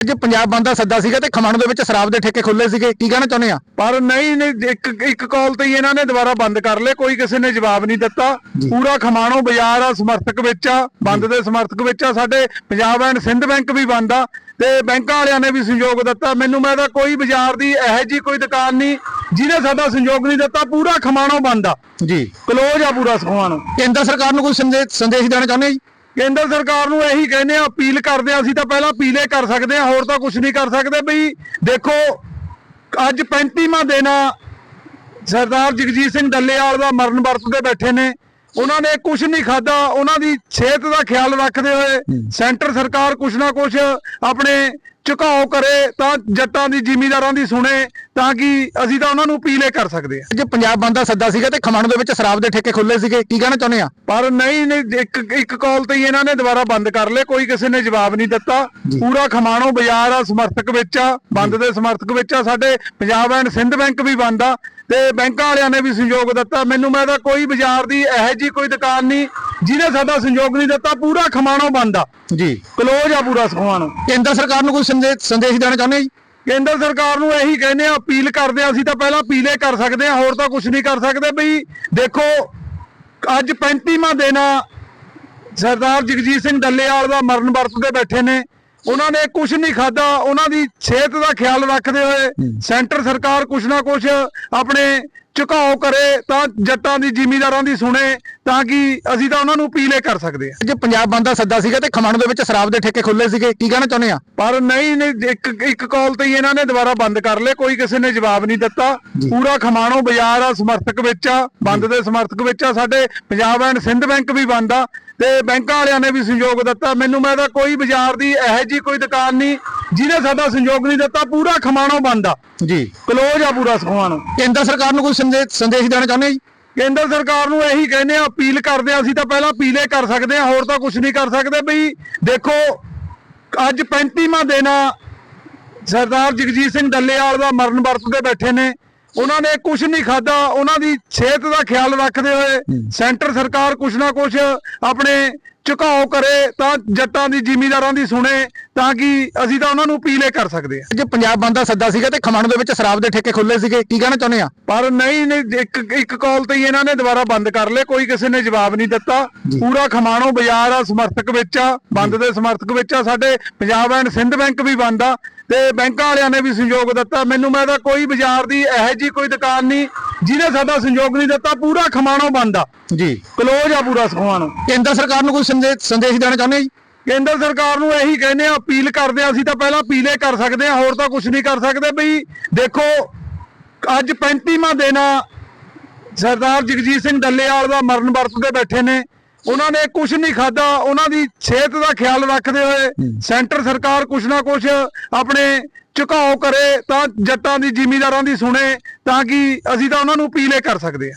ਜੇ ਪੰਜਾਬ ਬੰਦ ਦਾ ਸੱਦਾ ਸੀਗਾ ਤੇ ਖਮਾਣੋ ਦੇ ਵਿੱਚ ਸ਼ਰਾਬ ਦੇ ਠੇਕੇ ਖੁੱਲੇ ਸੀਗੇ ਕੀ ਕਹਿਣਾ ਚਾਹੁੰਦੇ ਆ? ਪਰ ਨਹੀਂ ਨਹੀਂ ਇੱਕ ਇੱਕ ਕਾਲ ਤੇ ਹੀ ਇਹਨਾਂ ਨੇ ਦੁਬਾਰਾ ਬੰਦ ਕਰ ਲਏ ਕੋਈ ਕਿਸੇ ਨੇ ਜਵਾਬ ਨਹੀਂ ਦਿੱਤਾ। ਪੂਰਾ ਖਮਾਣੋ ਬਾਜ਼ਾਰ ਆ ਸਮਰਥਕ ਵਿੱਚ ਆ ਬੰਦ ਦੇ ਸਮਰਥਕ ਵਿੱਚ ਆ ਸਾਡੇ ਪੰਜਾਬ ਐਂਡ ਸਿੰਧ ਬੈਂਕ ਵੀ ਬੰਦ ਆ ਤੇ ਬੈਂਕਾਂ ਵਾਲਿਆਂ ਨੇ ਵੀ ਸਹਿਯੋਗ ਦਿੱਤਾ। ਮੈਨੂੰ ਮੈਂ ਤਾਂ ਕੋਈ ਬਾਜ਼ਾਰ ਦੀ ਇਹੋ ਜੀ ਕੋਈ ਦੁਕਾਨ ਨਹੀਂ ਜਿਹਨੇ ਸਾਡਾ ਸਹਿਯੋਗ ਨਹੀਂ ਦਿੱਤਾ ਪੂਰਾ ਖਮਾਣੋ ਬੰਦ ਆ। ਜੀ। ਕਲੋਜ਼ ਆ ਪੂਰਾ ਨੂੰ ਕੇਂਦਰ ਸਰਕਾਰ ਨੂੰ ਕੋਈ ਸੰਦੇ- ਸੰਦੇਸ਼ ਦੇਣਾ ਚਾਹੁੰਦੇ ਆ ਜੀ? ਕੇਂਦਰ ਸਰਕਾਰ ਨੂੰ ਇਹੀ ਕਹਿੰਦੇ ਆ ਅਪੀਲ ਕਰਦੇ ਆ ਅਸੀਂ ਤਾਂ ਪਹਿਲਾਂ ਅਪੀਲੇ ਕਰ ਸਕਦੇ ਆ ਹੋਰ ਤਾਂ ਕੁਝ ਨਹੀਂ ਕਰ ਸਕਦੇ ਬਈ ਦੇਖੋ ਅੱਜ 35ਵਾਂ ਦਿਨ ਆ ਸਰਦਾਰ ਜਗਜੀਤ ਸਿੰਘ ਡੱਲੇਵਾਲ ਦਾ ਮਰਨ ਵਰਤ ਤੇ ਬੈਠੇ ਨੇ। ਉਹਨਾਂ ਨੇ ਕੁਝ ਨਹੀਂ ਖਾਦਾ ਉਹਨਾਂ ਦੀ ਸਿਹਤ ਦਾ ਖਿਆਲ ਰੱਖਦੇ ਹੋਏ ਸੈਂਟਰ ਸਰਕਾਰ ਕੁਝ ਨਾ ਕੁਝ ਆਪਣੇ ਝੁਕਾਓ ਕਰੇ ਤਾਂ ਜੱਟਾਂ ਦੀ ਜ਼ਿਮੀਂਦਾਰਾਂ ਦੀ ਸੁਣੇ ਤਾਂ ਕਿ ਅਸੀਂ ਤਾਂ ਉਹਨਾਂ ਨੂੰ ਅਪੀਲੇ ਕਰ ਸਕਦੇ ਆ ਜੇ ਪੰਜਾਬ ਬੰਦ ਦਾ ਸੱਦਾ ਸੀਗਾ ਤੇ ਖਮਾਣੋ ਦੇ ਵਿੱਚ ਸ਼ਰਾਬ ਦੇ ਠੇਕੇ ਖੁੱਲੇ ਸੀਗੇ ਕੀ ਕਹਿਣਾ ਚਾਹੁੰਦੇ ਆ? ਪਰ ਨਹੀਂ ਨਹੀਂ ਇੱਕ ਇੱਕ ਕਾਲ ਤੇ ਹੀ ਇਹਨਾਂ ਨੇ ਦੁਬਾਰਾ ਬੰਦ ਕਰ ਲਏ ਕੋਈ ਕਿਸੇ ਨੇ ਜਵਾਬ ਨਹੀਂ ਦਿੱਤਾ। ਪੂਰਾ ਖਮਾਣੋ ਬਾਜ਼ਾਰ ਆ ਸਮਰਥਕ ਵਿੱਚ ਆ ਬੰਦ ਦੇ ਸਮਰਥਕ ਵਿੱਚ ਆ ਸਾਡੇ ਪੰਜਾਬ ਐਂਡ ਸਿੰਧ ਬੈਂਕ ਵੀ ਬੰਦ ਆ ਤੇ ਬੈਂਕਾਂ ਵਾਲਿਆਂ ਨੇ ਵੀ ਸਹਿਯੋਗ ਦਿੱਤਾ। ਮੈਨੂੰ ਮੈਂ ਤਾਂ ਕੋਈ ਬਾਜ਼ਾਰ ਦੀ ਇਹੋ ਜੀ ਕੋਈ ਦੁਕਾਨ ਨਹੀਂ ਜਿਹਨੇ ਸਾਡਾ ਸਹਿਯੋਗ ਨਹੀਂ ਦਿੱਤਾ ਪੂਰਾ ਖਮਾਣੋ ਬੰਦ ਜੀ। ਕਲੋਜ਼ ਆ ਪੂਰਾ ਨੂੰ ਕੇਂਦਰ ਸਰਕਾਰ ਨੂੰ ਕੋਈ ਸੰਦੇ- ਸੰਦੇਸ਼ ਦੇਣਾ ਚਾਹੁੰਦੇ ਜੀ? ਕੇਂਦਰ ਸਰਕਾਰ ਨੂੰ ਇਹੀ ਕਹਿੰਦੇ ਆ ਅਪੀਲ ਕਰਦੇ ਆ ਅਸੀਂ ਤਾਂ ਪਹਿਲਾਂ ਅਪੀਲੇ ਕਰ ਸਕਦੇ ਆ ਹੋਰ ਤਾਂ ਕੁਝ ਨਹੀਂ ਕਰ ਸਕਦੇ ਬਈ ਦੇਖੋ ਅੱਜ 35ਵਾਂ ਦਿਨ ਆ ਸਰਦਾਰ ਜਗਜੀਤ ਸਿੰਘ ਡੱਲੇਵਾਲ ਦਾ ਮਰਨ ਵਰਤ ਤੇ ਬੈਠੇ ਨੇ। ਉਹਨਾਂ ਨੇ ਕੁਝ ਨਹੀਂ ਖਾਦਾ ਉਹਨਾਂ ਦੀ ਸਿਹਤ ਦਾ ਖਿਆਲ ਰੱਖਦੇ ਹੋਏ ਸੈਂਟਰ ਸਰਕਾਰ ਕੁਝ ਨਾ ਕੁਝ ਆਪਣੇ ਝੁਕਾਓ ਕਰੇ ਤਾਂ ਜੱਟਾਂ ਦੀ ਜ਼ਿਮੀਂਦਾਰਾਂ ਦੀ ਸੁਣੇ ਤਾਂ ਕਿ ਅਸੀਂ ਤਾਂ ਉਹਨਾਂ ਨੂੰ ਅਪੀਲੇ ਕਰ ਸਕਦੇ ਆ ਜੇ ਪੰਜਾਬ ਬੰਦ ਦਾ ਸੱਦਾ ਸੀਗਾ ਤੇ ਖਮਾਣੋ ਦੇ ਵਿੱਚ ਸ਼ਰਾਬ ਦੇ ਠੇਕੇ ਖੁੱਲੇ ਸੀਗੇ ਕੀ ਕਹਿਣਾ ਚਾਹੁੰਦੇ ਆ? ਪਰ ਨਹੀਂ ਨਹੀਂ ਇੱਕ ਇੱਕ ਕਾਲ ਤੇ ਹੀ ਇਹਨਾਂ ਨੇ ਦੁਬਾਰਾ ਬੰਦ ਕਰ ਲਏ ਕੋਈ ਕਿਸੇ ਨੇ ਜਵਾਬ ਨਹੀਂ ਦਿੱਤਾ। ਪੂਰਾ ਖਮਾਣੋ ਬਾਜ਼ਾਰ ਆ ਸਮਰਥਕ ਵਿੱਚ ਆ ਬੰਦ ਦੇ ਸਮਰਥਕ ਵਿੱਚ ਆ ਸਾਡੇ ਪੰਜਾਬ ਐਂਡ ਸਿੰਧ ਬੈਂਕ ਵੀ ਬੰਦ ਆ। ਤੇ ਬੈਂਕਾਂ ਵਾਲਿਆਂ ਨੇ ਵੀ ਸਹਿਯੋਗ ਦਿੱਤਾ। ਮੈਨੂੰ ਮੈਂ ਤਾਂ ਕੋਈ ਬਾਜ਼ਾਰ ਦੀ ਇਹੋ ਜੀ ਕੋਈ ਦੁਕਾਨ ਨਹੀਂ ਜਿਹਨੇ ਸਾਡਾ ਸਹਿਯੋਗ ਨਹੀਂ ਦਿੱਤਾ ਪੂਰਾ ਖਮਾਣੋ ਬੰਦ ਆ। ਜੀ। ਕਲੋਜ਼ ਆ ਪੂਰਾ ਨੂੰ ਕੇਂਦਰ ਸਰਕਾਰ ਨੂੰ ਕੋਈ ਸੰਦੇ- ਸੰਦੇਸ਼ ਦੇਣਾ ਚਾਹੁੰਦੇ ਜੀ? ਕੇਂਦਰ ਸਰਕਾਰ ਨੂੰ ਇਹੀ ਕਹਿੰਦੇ ਆ ਅਪੀਲ ਕਰਦੇ ਆ ਅਸੀਂ ਤਾਂ ਪਹਿਲਾਂ ਅਪੀਲੇ ਕਰ ਸਕਦੇ ਆ ਹੋਰ ਤਾਂ ਕੁਝ ਨਹੀਂ ਕਰ ਸਕਦੇ ਬਈ ਦੇਖੋ ਅੱਜ 35ਵਾਂ ਦਿਨ ਆ ਸਰਦਾਰ ਜਗਜੀਤ ਸਿੰਘ ਡੱਲੇਵਾਲ ਦਾ ਮਰਨ ਵਰਤ ਤੇ ਬੈਠੇ ਨੇ। ਉਹਨਾਂ ਨੇ ਕੁਝ ਨਹੀਂ ਖਾਦਾ ਉਹਨਾਂ ਦੀ ਸਿਹਤ ਦਾ ਖਿਆਲ ਰੱਖਦੇ ਹੋਏ ਸੈਂਟਰ ਸਰਕਾਰ ਕੁਝ ਨਾ ਕੁਝ ਆਪਣੇ ਝੁਕਾਓ ਕਰੇ ਤਾਂ ਜੱਟਾਂ ਦੀ ਜ਼ਿਮੀਂਦਾਰਾਂ ਦੀ ਸੁਣੇ ਤਾਂ ਕਿ ਅਸੀਂ ਤਾਂ ਉਹਨਾਂ ਨੂੰ ਅਪੀਲੇ ਕਰ ਸਕਦੇ ਆ ਜੇ ਪੰਜਾਬ ਬੰਦ ਦਾ ਸੱਦਾ ਸੀਗਾ ਤੇ ਖਮਾਣੋ ਦੇ ਵਿੱਚ ਸ਼ਰਾਬ ਦੇ ਠੇਕੇ ਖੁੱਲੇ ਸੀਗੇ ਕੀ ਕਹਿਣਾ ਚਾਹੁੰਦੇ ਆ? ਪਰ ਨਹੀਂ ਨਹੀਂ ਇੱਕ ਇੱਕ ਕਾਲ ਤੇ ਹੀ ਇਹਨਾਂ ਨੇ ਦੁਬਾਰਾ ਬੰਦ ਕਰ ਲਏ ਕੋਈ ਕਿਸੇ ਨੇ ਜਵਾਬ ਨਹੀਂ ਦਿੱਤਾ। ਪੂਰਾ ਖਮਾਣੋ ਬਾਜ਼ਾਰ ਆ ਸਮਰਥਕ ਵਿੱਚ ਆ ਬੰਦ ਦੇ ਸਮਰਥਕ ਵਿੱਚ ਆ ਸਾਡੇ ਪੰਜਾਬ ਐਂਡ ਸਿੰਧ ਬੈਂਕ ਵੀ ਬੰਦ ਆ। ਤੇ ਬੈਂਕਾਂ ਵਾਲਿਆਂ ਨੇ ਵੀ ਸਹਿਯੋਗ ਦਿੱਤਾ। ਮੈਨੂੰ ਮੈਂ ਤਾਂ ਕੋਈ ਬਾਜ਼ਾਰ ਦੀ ਇਹੋ ਜੀ ਕੋਈ ਦੁਕਾਨ ਨਹੀਂ ਜਿਹਨੇ ਸਾਡਾ ਸਹਿਯੋਗ ਨਹੀਂ ਦਿੱਤਾ ਪੂਰਾ ਖਮਾਣੋ ਬੰਦ ਆ। ਜੀ। ਕਲੋਜ਼ ਆ ਪੂਰਾ ਨੂੰ ਕੇਂਦਰ ਸਰਕਾਰ ਨੂੰ ਕੋਈ ਸੰਦੇ- ਸੰਦੇਸ਼ ਦੇਣਾ ਚਾਹੁੰਦੇ ਜੀ? ਕੇਂਦਰ ਸਰਕਾਰ ਨੂੰ ਇਹੀ ਕਹਿੰਦੇ ਆ ਅਪੀਲ ਕਰਦੇ ਆ ਅਸੀਂ ਤਾਂ ਪਹਿਲਾਂ ਅਪੀਲੇ ਕਰ ਸਕਦੇ ਆ ਹੋਰ ਤਾਂ ਕੁਝ ਨਹੀਂ ਕਰ ਸਕਦੇ ਬਈ ਦੇਖੋ ਅੱਜ 35ਵਾਂ ਦਿਨ ਆ ਸਰਦਾਰ ਜਗਜੀਤ ਸਿੰਘ ਡੱਲੇਵਾਲ ਦਾ ਮਰਨ ਵਰਤ ਤੇ ਬੈਠੇ ਨੇ। ਉਹਨਾਂ ਨੇ ਕੁਝ ਨਹੀਂ ਖਾਦਾ ਉਹਨਾਂ ਦੀ ਸਿਹਤ ਦਾ ਖਿਆਲ ਰੱਖਦੇ ਹੋਏ ਸੈਂਟਰ ਸਰਕਾਰ ਕੁਝ ਨਾ ਕੁਝ ਆਪਣੇ ਝੁਕਾਓ ਕਰੇ ਤਾਂ ਜੱਟਾਂ ਦੀ ਜ਼ਿਮੀਂਦਾਰਾਂ ਦੀ ਸੁਣੇ ਤਾਂ ਕਿ ਅਸੀਂ ਤਾਂ ਉਹਨਾਂ ਨੂੰ ਅਪੀਲੇ ਕਰ ਸਕਦੇ ਆ